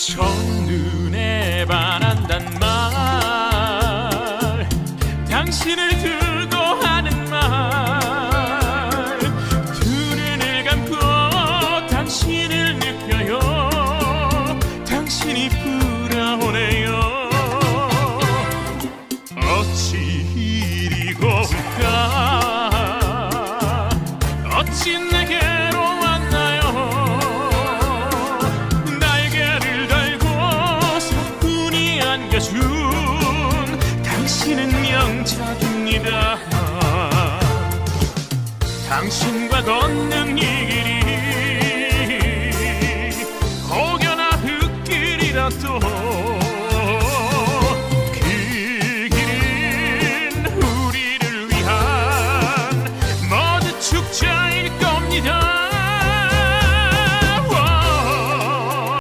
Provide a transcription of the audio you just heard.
첫눈에 반한단 말. 당신을 두고 하는 말 두 눈을 감고 당신을 느껴요. 당신이 불어오네요. 어찌 이리 고 당신은 영착입니다. 당신과 걷는 이 길이 혹여나 흙길이라도